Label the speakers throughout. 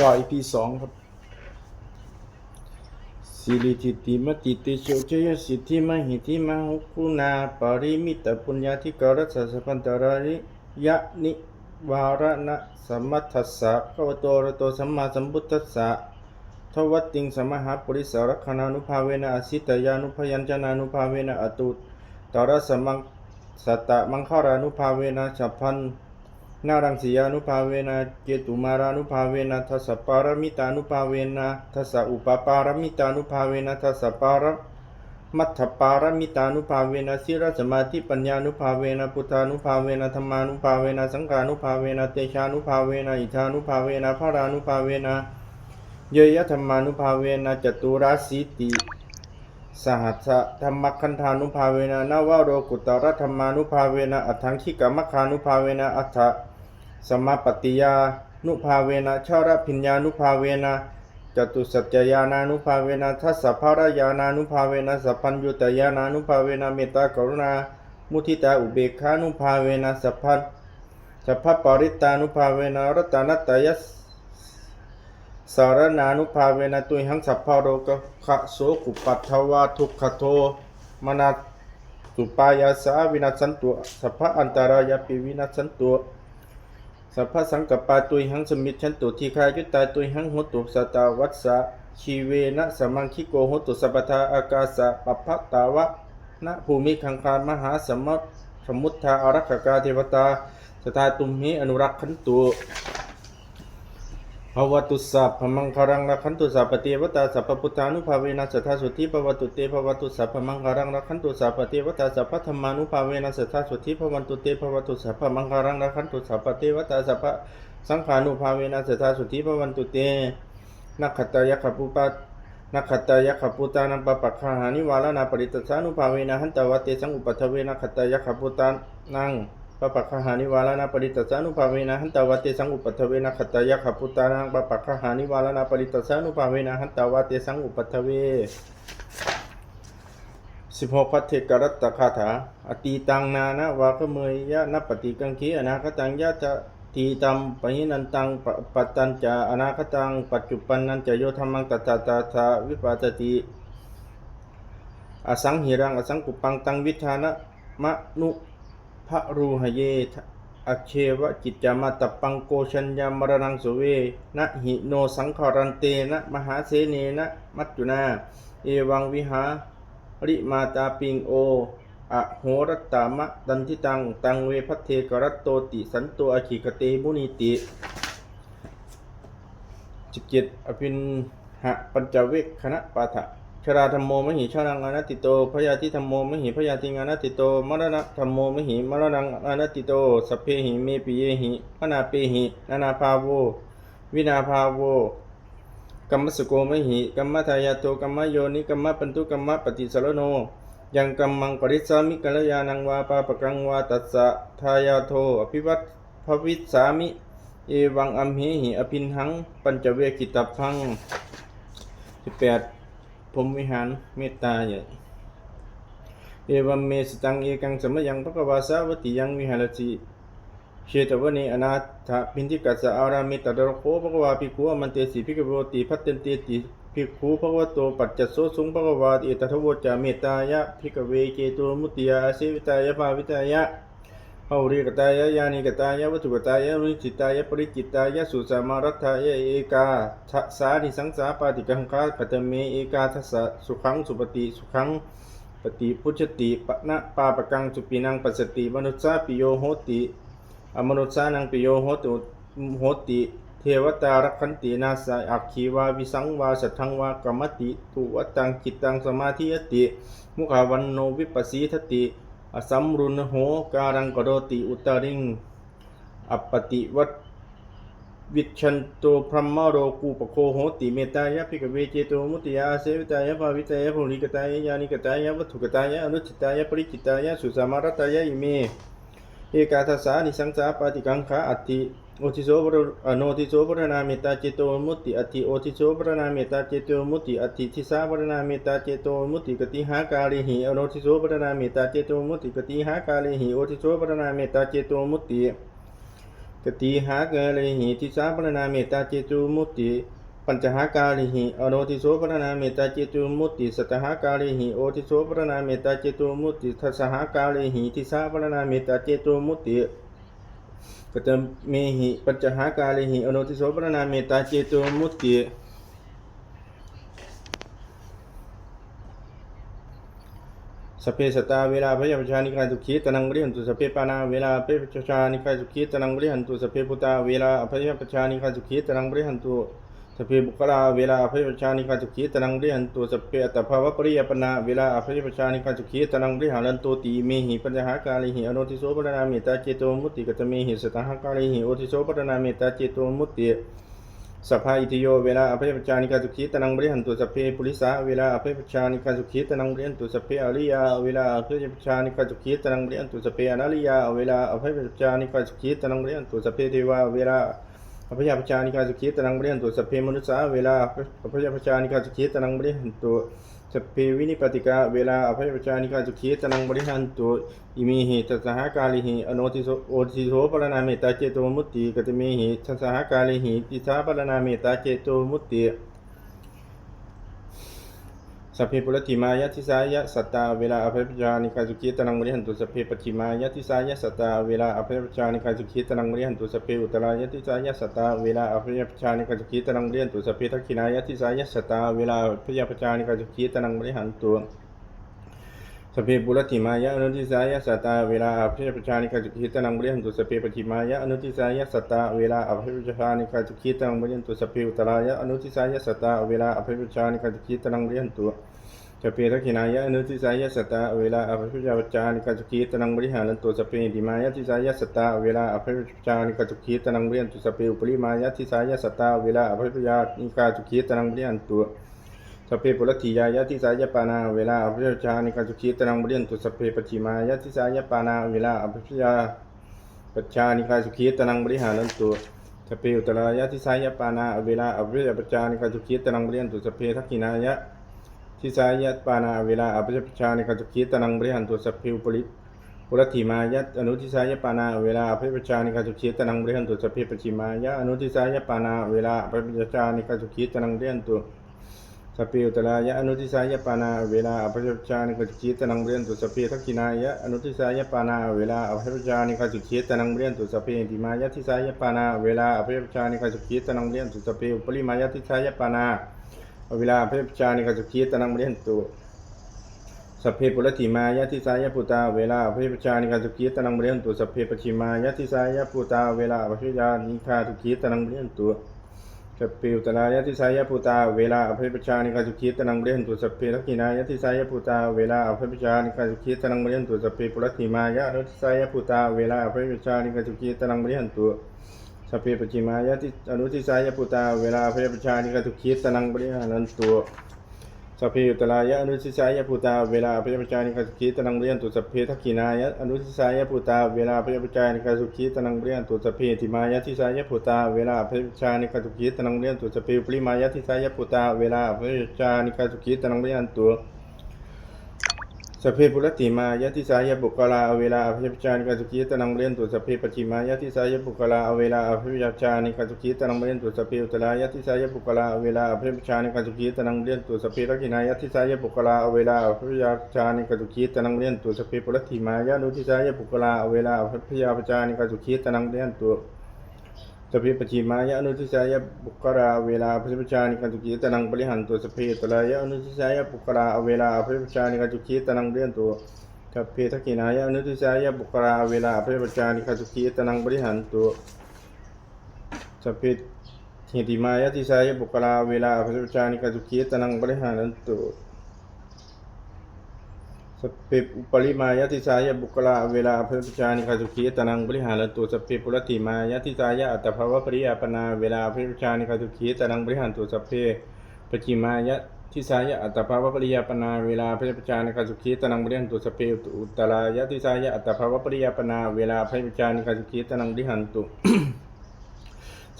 Speaker 1: ก็ EP สองครับสิริทิติมติติโชเชยสิทธิมหิทิมหุกุนาปริมิตปุญญาธิกรัสสะสพันตาริยะนิวารณะสัมมัทัสสะภะวตอะระโตสัมมาสัมพุทธัสสะทวัตติงสมหาปุริสารคณานุภาเวนะอสิตยานุพยัญชนะนุภาเวนะอตุตรสมังสัตตะมังคารานุภาเวนะฉัพพัน นารังสียานุภาเวนะเจตุมารานุภาเวนะทัสสปารมิตานุภาเวนะทัสสอุปปารมิตานุภาเวนะทัสสปารมัทธปารมิตานุภาเวนะสิรสมาธิปัญญานุภาเวนะพุทธานุภาเวนะธรรมานุภาเวนะสังฆานุภาเวนะเตชานุภาเวนะอิทานุภาเวนะพระานุภาเวนะเยยธรรมานุภาเวนะจตุราสีติสหัสธรรมคันธานุภาเวนะนวโรกุตรธรรมานุภาเวนะอัฏฐังคิกามคานุภาเวนะอัฏฐ สมปฏิยานุภาเวนะชารพิญญานุภาเวนะจตุสัจจยานานุภาเวนะทัสสะภารยานานุภาเวนะสัพพัญญุตยานานุภาเวนะเมตตากรุณา มุทิตาอุเบกขานุภาเวนะสัพพัญสัพพปริตานุภาเวนะรัตนตยัสสารนานุภาเวนะตุยหังสัพพะโรกขะโสกุปัตถวาทุกขโทมนาสุปายาสาวินัสสันตุสัพพะอันตรายาปิวินัสสันตุ สัพพสังกปาตุยหังสมิชันตุทีคายุตตาตุยหังหตุสตาวัสสะชีเวนะสมังคิโกหตุสัพพทาอากาสะปัพพะตาวะนะภูมิคังคามหาสมสมุทธาอารักขกาเทวตาสตาตุมหิอนุรักขันตุ ภวตุสัพพมังคารังรักขันตุสัพปเทวตาสัพพุทธานุภาเวนะสัทธาสุทธิภวตุเตภวตุสัพพมังคารังรักขันตุสัพปเทวตาสัพพธรรมานุภาเวนะสัทธาสุทธิภวันตุเตภวตุสัพพมังคารังรักขันตุสัพพเทวตาสัพพสังขานุภาเวนะสัทธาสุทธิภวันตุเตนักขตายขปุปัตนักขตายขปุตานังปะปักขหานิวาลนาปริตสานุภาเวนะหันตวะเตสังอุปัทเวนักขตายขปุตานัง ปะปักขหานิวาลนาปริตสานุภาเวนะหันตาวะเตสังอุปัฏฐเวนะขัตตายะขปุตานังปะปักขหานิวาลนาปริตสานุภาเวนะหันตาวะเตสังอุปัฏฐเวสิบหกพัทเทกรัตตคาถา อตีตังนานะวากเมยยะนปฏิกังคีอนาคตังยะจะทีตัมปหินันตังปปัตตัญจะอนาคตังปัจจุปันนันจะโยธรรมังตัตตาตาทาวิปัสสติอสังหิรังอสังกุปังตังวิธานะมะนุ พระรูหเยทอเควะจิตจามาตปังโกชัญญามรณังสุเวนะหิโนสังขรันเตนะมหาเสเนนะมัจจุนา เอวังวิหาริมาตาปิงโออะโหรตตามะดันทิตัง ตังเวพัทเทกรัตโตติสันโตอขิกเตมุนิติจิตเจตอภินหะปัญจเวคคณะปาฐะ ชราธรรมโมมหิชานังอนัตติโตพยาธิธรรมโมมหิพยาธิงอนัตติโตมรณะธรรมโมมหิมรณังอนัตติโตสัพเพหิเมปิเยหิมนาเปหินานาภาโว วินาภาโวกัมมสโกมหิกัมมทายาโตกัมมโยนิกัมมปันตุกัมมปฏิสรโนยังกัมมังปริสามิกัลยานังวาปาปกังวาตัสสะทายาโทอภิวัตภวิสสามิ เอวังอัมเหหิอภินหัง ปัญจเวกิตาพังสิบแปด พรมวิหารเมตตาใหญ่เอวัมเมสตังเอกังสมยังพระกวาสาวติยังวิหารติเชตวเนอนาถพินทิกัสอารามิตตะโคพระกวาภิกขุอมันเตสีภิกขโวติพัตเตนเตติภิกขุพระวโตปัจจโสสุงพระกวาติเอตทะโวจาเมตตายะภิกเวเจโตมุติยาอาเสวิตายะภาวิตายะ ปาริกตายะยานิกตายะวัตถุกตายะรุจิตายะปริจิตายะสุสามารัตถายะเอกาทัสสานิสังสาปาติกังคาปัตเมเอกาทัสสะสุขังสุปฏิสุขังปฏิพุชติปะนะปาปกังสุปินังปัสสติมนุสสาปิโยโหติ อมนุสสานังปิโยโหตุโหติ เทวตารักขันตินาสาอักขีวาวิสังวาสัทธังวากรรมติตุวตังจิตตังสมาธิยติ มุขาวันโนวิปัสสีทติ อสัมรุนโหการังกโรติอุตริง อัปปติวัตวิชันโตพรหมโรกูปโคโหติเมตายะภิกขเวเจโตมุติยาเสวิตายะภาวิตายะภูริกตายะยานิกตายะวัตถุกตายะอนุจิตายะปริจิตายะสุสามารตายะอิเมเอกาทัสสานิสังสาปาติกังขาอัติ ติโอทิโสปรอโนทิโสปรณาเมตตาเจโตมุติอัตติโอทิโสปรณาเมตตาเจโตมุ กตเมเจโตมุติกติหากาลิหิอโนทิโสปรณาเมตตาเจโตมุติกติหากาลิหิโอทิโสปรณาเมตตาเจโตมุติเหากาเมตตาเจหากาลิหิอโนติโสปรณาเมตตาเจตุมุติสัตหากาลิหิโสปรณาเมตตาเจตุมุตติทัสสหากาลิหิทิสาปรณาเมตตาเจตุมุตติกตเมหิปัญจหากาลิหิอโนติโสปรณาเมตตาเจตุมุตติสเปสตาเวลาพยาปชานิกาสุขีตนังบริหันตุสเปปานาเวลาเปปชานิกาสุขีตนังบริหันตุสเพพุตตาเวลาอภยปชานิกาสุขีตนังบริหันตุ สพเพบุคลาเวลาอภยประชานิการสุขีตนังบริหันตุสพเพอัตภาวะปริยปนาเวลาอภยประชานิการสุขีตนังบริหันตุติเมหิปัญหากาลิหิอโนติโสปรณาเมตตาเจโตมุติกตเมหิสตหากาลิหิโอติโสปรณาเมตตาเจโตมุติสภาอิติโยเวลาอภัยปชานิการสุขีตนังบริหันตุสพเพปุริสาเวลาอภัยปชานิการสุขีตนังบริหันตุสพเพอริยาเวลาอภัยปชานิการสุขีตนังบริหันตุสพเพอนาริยาเวลาอภัยปชานิการสุขีตนังบริหันตุสเพเทวาเวลา อภัยปชานิกาสุขีตนังบริหันตุสัพเพมนุษย์สาเวลาอพยาปชานิกาสุขีตนังบริหันตุสัพเพวินิปติกาเวลาอพยาปชานิกาสุขีตนังบริหันตุอิมิหิตสหกาลิหิอโนติโสโอติโสปรณาเมตตาเจโตมุตติกตเมหิตสหกาลิหิติสาปรณาเมตตาเจโตมุตติ สัพเพปุรติมายะทิสายะสัตตาเวลาอภัยปจานิกาสุขีตนังมริหันตุสัพเพปฏิมายะทิสายะสัตตาเวลาอภัยปจานิกาสุขีตนังมริหันตุสัพเพอุตรายะทิสายะสัตตาเวลาอภัยปจานิกาสุขีตนังมริหันตุสัพเพทักขินายะทิสายะสัตตาเวลาอภัยปจานิกาสุขีตนังมริหันตุ สเพปุรติมายะอนุทิสายะสัตตาเวลาอภัยปจานิกาสุขีตนังบริหันตุสเพปฏิมายะอนุทิสายะสัตตาเวลาอภัยปจานิกาสุขีตนังบริหันตุสเพอุตรายะอนุทิสายะสัตตาเวลาอภัยปจานิกาสุขีตนังบริหันตุสเพทักขินายะอนุทิสายะสัตตาเวลาอภิปจานิกาจุกีตนังบริหารันตุสเพดิมายะทิสายะสัตตาเวลาอภิปจานิกาจุกีตนังบริหันตุสเพอุปริมายะทิสายะสัตตาเวลาอภิปจานิกาจุกีตนังบริหันตุ สพเพปุรติยายะทิสายปานาเวลาอภิปจานิกาจุกีตนังบริหันตุสพเพปจิมายะทิสายปานาเวลาอภิปจาปัจจานิกาจุกีตนังบริหารันตุสพเพอุตรายะทิสายปานาเวลาอภิชปัจานิกาจุกีตนังบริหันตุสพเพทักขินายะทิสายปานาเวลาอภิชฌานิกาจุกีตนังบริหันตุสัพพิวปริปุรติมายะอนุทิสายปานาเวลาอภิชฌานิกาจุกีตนังบริหันตุสัพพิปจิมายะอนุทิสายปานาเวลาอภิชฌานิกาจุกีตนังบริหันตุ สัพพิอุตรายะอนุทิสายะปานาเวลาอภิชฌานิกาจุกีตนังบริหันตุสัพพิทักขินายะอนุทิสายะปานาเวลาอภิชฌานิกาจุกีตนังบริหันตุสัพพิติมายะทิสายะปานาเวลาอภิชฌานิกาจุกีตนังบริหันตุสัพพิอุปริมายะทิสายะปานาเวลาเพปชานิกาสุขีตนังบริหันตุสเพปุรติมายะทิสายะปุตาเวลาเพปชานิกาสุขีตนังบริหันตุสเพปชิมายะทิสายะปุตาเวลาพยานิคาสุขีตนังบริหันตุ สัพเพอุตนายติสายะปุตาเวลาอภิปชานิกาสุขีตนังเรียนตุสัพเพทักขินายติสายะปุตาเวลาอภิปชานิกาสุขีตนังเรียนตุสัพเพปุรติมายะนุติสายะปุตาเวลาอภิปชานิกาสุขีตนังเรียนตุสัพเพปจิมายะติอนุติสายะปุตาเวลาอภิปชานิกาสุขีตนังบริหารันตุ สัพเพอุตลายะอนุชิสายะปุตาเวลาพยาปจานิกาสุขีตนังเรียนตุสัพเพทักขีนายะอนุชิสายะปุตาเวลาพยาปจานิกาสุขีตนังเรียนตุสัพเพติมายะทิสายะปุตาเวลาพยาปจานิกาสุขีตนังเรียนตุสัพเพปริมายะทิสายะปุตาเวลาพยาปจานิกาสุขีตนังเรียนตุ สัพเพปุรติมายะทิสายบุคลาเวลาอภิปชานกาสุขีตนังเรียนตุสัพเพปจิมายะทิสายบุคลาเวลาอภิปชานกาสุขีตนังเรียนตุสัพเพอุตรายะทิสายบุคลาเวลาอภิปชานกาสุขีตนังเรียนตุสัพเพรักินายะทิสายบุคลาเวลาอภิปชานกาสุขีตนังเรียนตุสัพเพปุรติมายะนุทิสายบุคลาเวลาอภิปชานกาสุขีตนังเรียนตุ สพเพปจิมายะอนุทิสายะบุคคราเวลาพระพุทธานิกันตุกีตนังบริหันตุสพเพตรายะอนุทิสายะบุคคราเวลาพระพุทธานิกันตุกีตนังเรียนตุสัพเพทักินายะอนุทิสายะบุคคราเวลาพระพุทธานิกันตุกีตนังบริหันตุสัพเพหิติมายะทิสายะบุคคราเวลาพระพุทธานิกันตุกีตนังบริหันตุส พเพอุปริมายะทิสายบุคลาเวลาพระปชานิคาสุขีตนังบริหารตุสพเพปุรติมายะทิสายอัตภาวะปริยาปนาเวลาพระปชานิคาสุขีตนังบริหารตุสพเพปจิมายะทิสายอัตภาวะปริยาปนาเวลาพระปชานิคาสุขีตนังบริหารตุสพเพอุตตรายะทิสายอัตภาวะปริยาปนาเวลาพระปชานิคาสุขีตนังบริหารตุ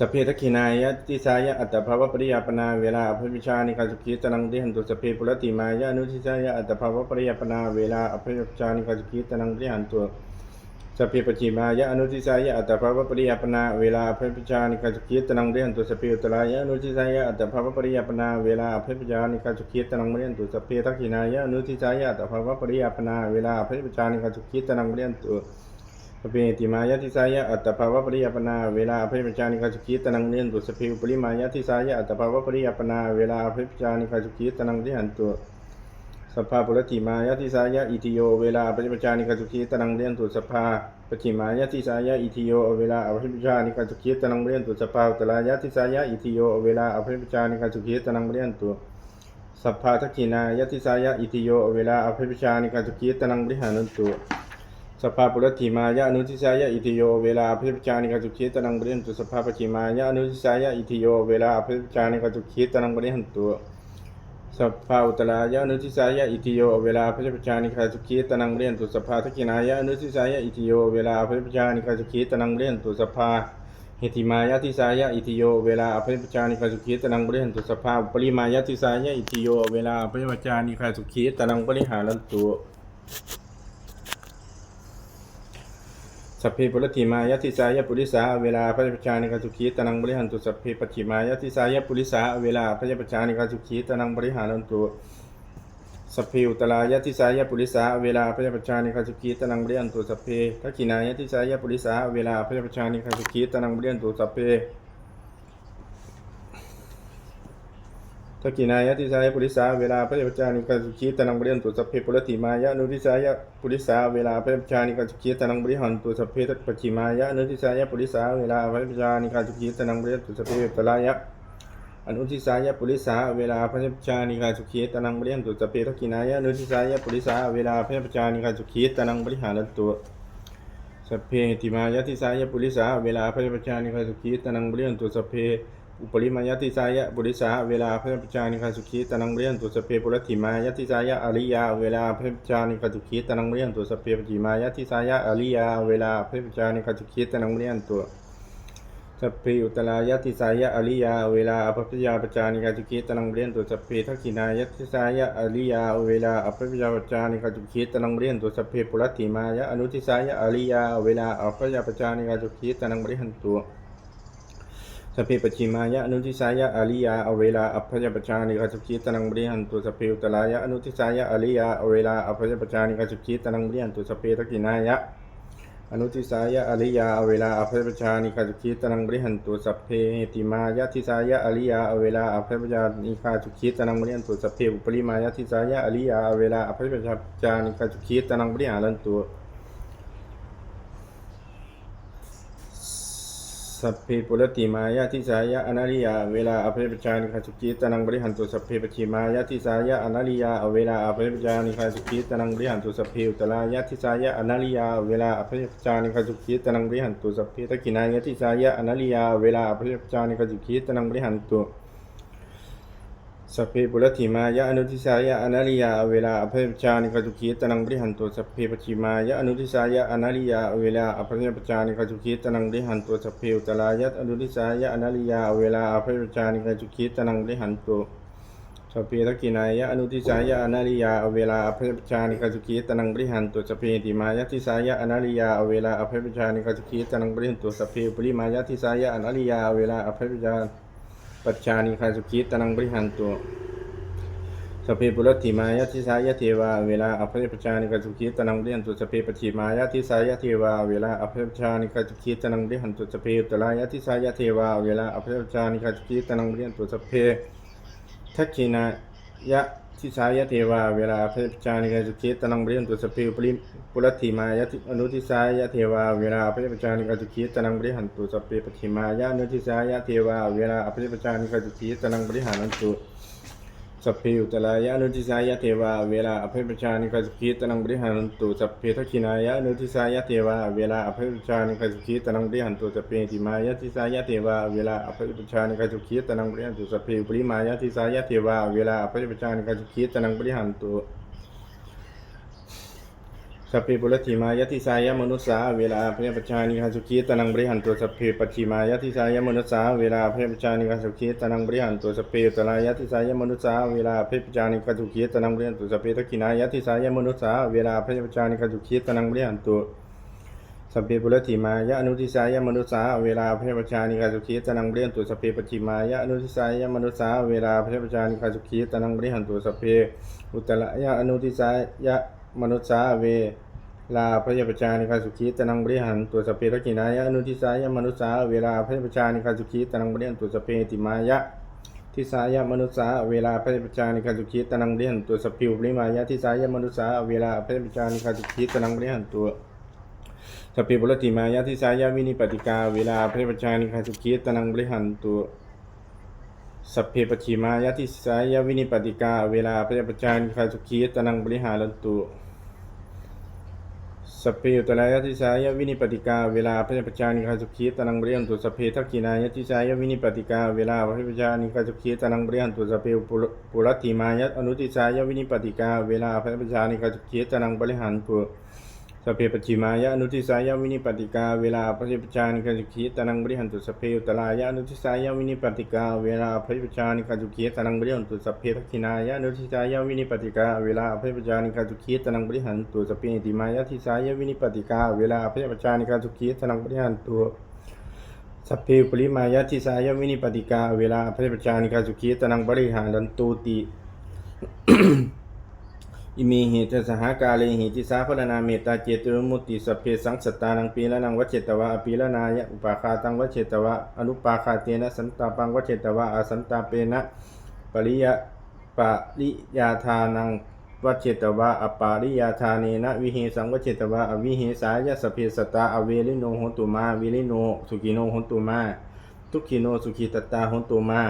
Speaker 1: สเพทักขินายะติสายะอัตภาวะปริยาปนาเวลาอภิวิชานิการสุขีตนังเดหันตุสเพปุรติมายะนุทิสายะอัตภาวะปริยาปนาเวลาอภิวิชานิการสุขีตนังเดหันตุสเพปจิมายะอนุทิสายะอัตภาวะปริยปนาเวลาอภิปชานิการสุขีตนังเรียนตุสเพอุตรายะอนุทิสายะอัตภาวะปริยปนาเวลาอภิปชานิการสุขีตนังเรียนตุสเพทักขินายะอนุทิสายะอัตภาวะปริยปนาเวลาอภิปชานิการสุขีตนังเรียนตุ สัพเพติมายะทิสายะอัตตภาวะปริยปนาเวลาอภิปชานิกาสุขีตนังเรียนตุสัพเพอุปริมายะทิสายะอัตตภาวะปริยปนาเวลาอภิปชานิกาสุขีตนังเรียนตุสภาปุรติมายะทิสายะอิทิโยเวลาปฏิปชานิกาสุขีตนังเรียนตุสภาปฏิมายะทิสายะอิทิโยเวลาอภิปชานิกาสุขีตนังเรียนตุสภาอุตรายะทิสายะอิทิโยเวลาอภิปชานิกาสุขีตนังเรียนตุสัพพาทักขินายะทิสายะอิทิโยเวลาอภิปชานิกาสุขีตนังบริหานันตุ สภาปุรติมายะอนุทิสายะอิทิโย เวลาอภิปชานิกาสุขีตนังบริหันตุสภาปฏิมายะอนุทิสายะอิทิโย เวลาอภิปชานิกาสุขีตนังบริหันตุสัพพาอุตรายะอนุทิสายะอิติโย เวลาพระเจ้านิคาสุขีตนังเรียนตุสัพพาทักินายะอนุทิสายะอิติโย เวลาพระเจ้านิคาสุขีตนังเรียนตุสัพพาเหติมายะทิสายะอิติโย เวลาพระเจ้านิคาสุขีตนังเรียนตุสัพพาปริมายะทิสายะอิติโย เวลาพระเจ้านิคาสุขีตนังบริหารันตุ สัพเพปุรติมายะทิสายะปุริสาเวลาพระประชานิกาสุขีตนังบริหันตุสัพเพปฏิมายะทิสายะปุริสาเวลาพระประชานิกาสุขีตนังบริหารันตุสัพเพอุตรายะทิสายะปุริสาเวลาพระยาปชานิกาสุขีตนังบริหันตุสัพเพทักขินายะทิสายะปุริสาเวลาพระยาปชานิกาสุขีตนังบริหันตุสัพเพ ทกินายะทิสายปุริสาเวลาพระยาปชานิคาสุขีตนังเรียนตุสัพเพปุรติมายะอนุทิสายะปุริสาเวลาพระยาปชานิคาสุขีตนังบริหันตุสัพเพทักปจิมายะอนุทิสายะปุริสาเวลาพระยาชานิคาสุขีตนังเรียนตุสัพเพอุตรายะอนุทิสายะปุริสาเวลาพระเจ้านิกาสุขีตนังบริหันตุสัพเพทกินายะอนุทิสายะปุริสาเวลาพระเจ้านิกาสุขีตนังบริหารตุสัพเพติมายะทิสายะปุริสาเวลาพระเจ้านิกาสุขีตนังบริหันตุสัพเพ อุปริมายะทิสายะปุริสาเวลาพระเจ้านิกาสุขีตนังบริหันตุสัพเพปุรติมายะทิสายะอริยาเวลาพระเจ้านิกาสุขีตนังบริหันตุสัพเพปจิมายะทิสายะอริยาเวลาพระเจ้านิกาสุขีตนังบริหันตุสัพเพอุตรายติสายะอริยาเวลาอภิปยาปจานิกาจุกิตนังเรียนตัวสัพเพทักขินายติสายะอริยาเวลาอภิปยาปจานิกาจุกิตนังเรียนตัวสัพเพปุรติมายะอนุทิสายะอริยาเวลาอภิปยาปจานิกาจุกิตนังบริหันตัว สัพเพปจิมายะอนุทิสายะอริยาอเวลาอภิปยาปจานิกาจุกิตนังบริหันตัวสัพเพอุตรายะอนุทิสายะอริยาอเวลาอภิปยาปจานิกาจุกิตนังบริหันตัวสัพเพทกินายะอนุทิสายะอริยาอเวลาอภัยปชานิคาจุคิตนังบริหันตุสัพเพติมายะทิสายะอริยาอเวลาอภัยปชานิคาจุคิตนังบริหันตุสัพเพอุปริมายะทิสายะอริยาอเวลาอภัยปชานิคาจุคิตนังบริหารันตุ สัพเพปุรติมายะทิสายะอนาริยา เวลาอภิปชานิคาจุคิตนังบริหันตุสัพเพปชิมายะทิสายะอนาริยา เวลาอภิปชานิคาจุคิตนังบริหันตุสัพเพอุตลายะทิสายะอนาริยา เวลาอภิปชานิคาจุคิตนังบริหันตุสัพเพทักขินายะทิสายะอนาริยา เวลาอภิปชานิคาจุคิตนังบริหันตุ สัพเพปุรติมายะอนุทิสายะอนาริยาเวลาอภัยปชานิกาจุขีตนังบริหันตัวสัพเพปจิมายะอนุทิสายะอนาริยาเวลาอภัยปชานิกาจุขีตนังบริหันตัวสัพเพอุตรายะอนุทิสายะอนาริยาเวลาอภัยปชานิกาจุขีตนังบริหันตัวสัพเพทักขินายะอนุทิสายะอนาริยาเวลาอภัยปชานิกาจุขีตนังบริหันตัวสัพเพติมายะทิสายะอนาริยาเวลาอภัยปชานิกาจุขีตนังบริหันตัวสัพเพปริมายะทิสายะอนาริยาเวลาอภัยปชา ปัจจานิคาสุขีตนังบริหันตัวสเพปุรติมายาทิสายะเทวาเวลาอภิปชานิกาสุขีตนังเรียนตุสเพปฏิมายาทิสายะเทวาเวลาอภิปชานิกาสุขีตนังเรียนตุสเพอุตรายาทิสายะเทวาเวลาอภิปชานิกาสุขีตนังเรียนตุสเพทักขินา ยะทิสายะเทวาเวลาพระพิจานิกาสุขีตนังบริยนตุสพเพปุริปุรติมายะทิอนุทิสายะเทวาเวลาพระพิจานิกาสุขีตนังบริหันตุสพเพปทิมายะอนุทิสายะเทวาเวลาพระพิจานิกาสุขีตนังบริหารันตุ สัพเพอุตรายะนุทิสายะเทวาเวลาอภัยปชานิกาสุขีตนังบริหันตุสัพเพทักขินายะนุทิสายะเทวาเวลาอภัยปชานิกาสุขีตนังบริหันตุสัพเพติมายะทิสายะเทวาเวลาอภัยปชานิกาสุขีตนังบริหันตุสัพเพปริมายะทิสายะเทวาเวลาอภัยปชานิกาสุขีตนังบริหันตุ สัพเพปุรติมายะทิสายมนุสสาเวลาพระปชานิคาสุขีตนังบริหันตัวสัพเพปัจฉิมายะทิสายมนุสสาเวลาพระปชานิคาสุขีตนังบริหันตัวสัพเพตรายะทิสายมนุสสาเวลาพระปชานิคาสุขีตนังบริหันตัวสัพเพทักขินายะทิสายมนุสสาเวลาพระปชานิคาสุขีตนังบริหันตัวสัพเพปุรติมายะอนุทิสายมนุษสาเวลาพระปชานิกาสุขีตนังเรียนตุสัพเพปัจิมายะอนุทิสายมนุษสาเวลาพระปชานิกาสุขีตนังเรียนตุสัพเพอุตตระยะอนุทิสายะมนุษสาเว ลาพระปชานิกาสุขีตนังเรียนตุสัพเพทักขินายะอนุทิสายะมนุสาเวลาพระปชานิกาสุขีตนังเรียนตุสัพเพติมายะทิสายมนุษย์สาเวลาพระปจานิกาสุขีตนังเรียนตัวสพิวปริมายะทิสายมนุษย์สาเวลาพระปจานิกาสุขีตนังเรียนตัวสพิบุรติมายะทิสายวินิปติกาเวลาพระปจานิกาสุขีตนังบริหันตัวสัพเพปชิมายะทิสายวินิปติกาเวลาพระปจานิกาสุขีตนังบริหารันตัว สเพอุตรายติสายวินิปติกาเวลาพระปชานิคาสุขีตนังเบรียนตุสเปทักกินายติสายวินิปติกาเวลาพระปชานิคาสุขีตนังเบรียนตุสพเพปุรัติมายะอนุติสายวินิปติกาเวลาพระปชานิคาสุขีตนังบริหันตุ สเพปจิมายะนุติสายวินิปติกาเวลาพระปชานิคาสุขีตนังบริหันตุสเพอุตรายะนุติสายวินิปติกาเวลาพระปชานิคาสุขีตนังบริหันตุสเพทักขินายะนุติสายวินิปติกาเวลาพระปชานิคาสุขีตนังบริหันตุสเพติมายะทิสายวินิปติกาเวลาพระปชานิคาสุขีตนังบริหันตุสัพเพปริมายะทิสายวินิปติกาเวลาพระปชานิคาสุขีตนังบริหารันตุติ อิมีหิตสหกาเลหิติสาพรณนาเมตตาเจตุรมุติสพเพสังสตานังปีละนังวัจเจตวะอปีละนายะอุปาคาตังวัจเจตวะอนุปาคาเตนะสันตาปังวัจเจตวะอาสันตาเปนะปริยะปริยาทานังวัจเจตวะอปาริยาทาเนนะวิเหสังวัจเจตวะอวิเหสายะสพเพสตาอเวลิโนหนตุมาวิลิโนสุกิโนหนตุมาทุกขิโนสุขิตตาหนตุมา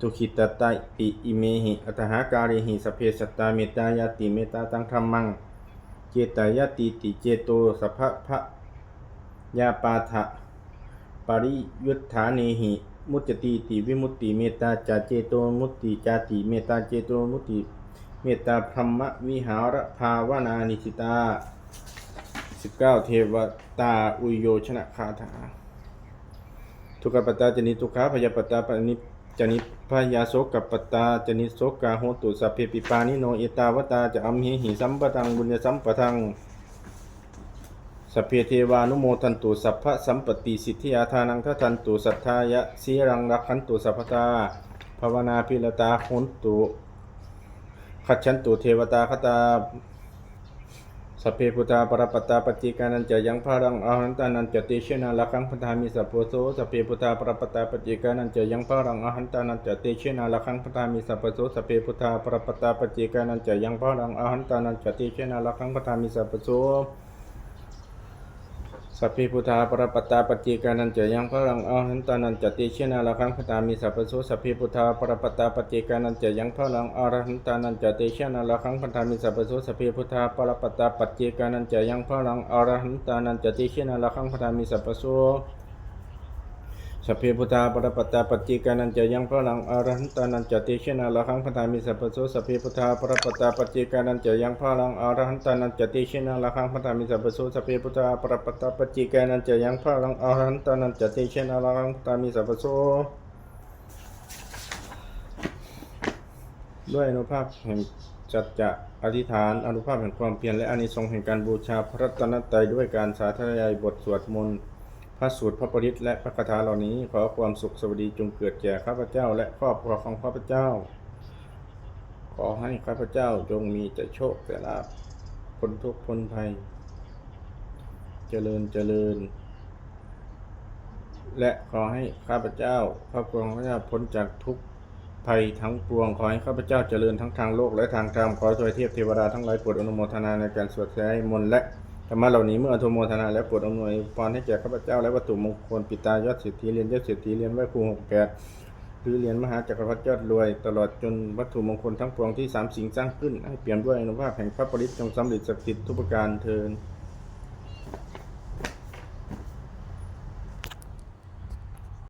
Speaker 1: ทุขิตตาอิอิเมหิอัตหาการิหิสเพสตาเมตตายาติเมตาตังธรรมัง เจตายาติติเจโตสัพพะพะยาปาทะปริยุทธาเนหิ มุจติติวิมุตติเมตาจาเจโตมุตติจาติเมตาเจโตมุตติเมตตาธรรมวิหารภาวนานิสิตาสิบเก้าเทวตาอุโยชนะคาถาทุกขปตตาจนิทุกขาพยาปตตาปนิ จนิพยาโสกัปตตาจนิโสกาโหตุสัพเพปิปานิโนเอตาวตาจะอัมเหหิสัมปทังบุญญสัมปทังสัพเพเทวานุโมทันตุสัพพะสัมปติสิทธิยาทานังทัทันตุสัทธายะสีรังรักขันตุสัพพตาภาวนาพิรตาโหนตุขัดฉันตุเทวตาคตา สัพเพพุทธาปรปัตตาปฏิกานันจะยังพรารังอาหันตานันจะเตชนาลักังพันธามิสัพโพโสสัพเพพุทธาปรปัตตาปฏิกานันจะยังพรารังอาหันตานันจะเตชนาลักังพันธามิสัพโพโสสัพเพพุทธาปรปัตตาปฏิกานันจะยังพรารังอาหันตานันจะเตชนาลักังพันธามิสัพโพโส สัพพิพุทธาปรปัตตาปฏิกานันเจยังพลังอาหันตานันจะเตชนาละคังพตามีสัพพสุสัพพิพุทธาปรปัตตาปฏิกานันเจยังพลังอาหันตานันจะเตชนาละคังพตามีสัพพสุสัพพิพุทธาปรปัตตาปฏิกานันเจยังพลังอาหันตานันจะเตชนาละคังพตามีสัพพสุ สัพเพพุทธาปรปัตตาปฏิกานันจะยังพระลังอรหันตานันจะเตชนาละขังพันธามิสัพพโสสัพเพพุทธาปรปัตตาปฏิกานันจะยังพระลังอรหันตานันจะเตชนาละขังพันธามิสัพพโสสัพเพพุทธาปรปัตตาปฏิกานันจะยังพระลังอรหันตานันจะเตชนาละขังพันธามิสัพพโสด้วยอนุภาพแห่งจัจจะอธิษฐานอนุภาพแห่งความเพียรและอานิสงส์แห่งการบูชาพระรัตนตรัยด้วยการสาธยายบทสวดมนต์ พระสูตรพระปริตและพระคาถาเหล่านี้ ขอความสุขสวัสดีจงเกิดแก่ข้าพเจ้า และครอบครัวของข้าพเจ้า ขอให้ข้าพเจ้าจงมีแต่โชคแต่ลาภพ้นทุกข์พ้นภัย เจริญเจริญ และขอให้ข้าพเจ้าครอบครัวของข้าพเจ้าพ้นจากทุกข์ภัยทั้งปวงขอให้ข้าพเจ้าเจริญทั้งทางโลกและทางธรรมขอทวยเทพเทวดาทั้งหลายโปรดอนุโมทนาในการสวดแสมนและ ธรรมะเหล่านี้เมื่ออนุโมทนาและโปรดอำนวยพรให้แก่ข้าพเจ้าและวัตถุมงคลปิตายอดเศรษฐีเรียนยอดเศรษฐีเรียนไหว้ครูหกแปดหรือเรียนมหาจักรพรรดิยอดรวย ตลอดจนวัตถุมงคลทั้งปวงที่สามสิ่งสร้างขึ้น ให้เปลี่ยนด้วยอนุภาพแห่งพระปริตจงสำเร็จสักดิ์สิทธิ์ทุกประการเทิน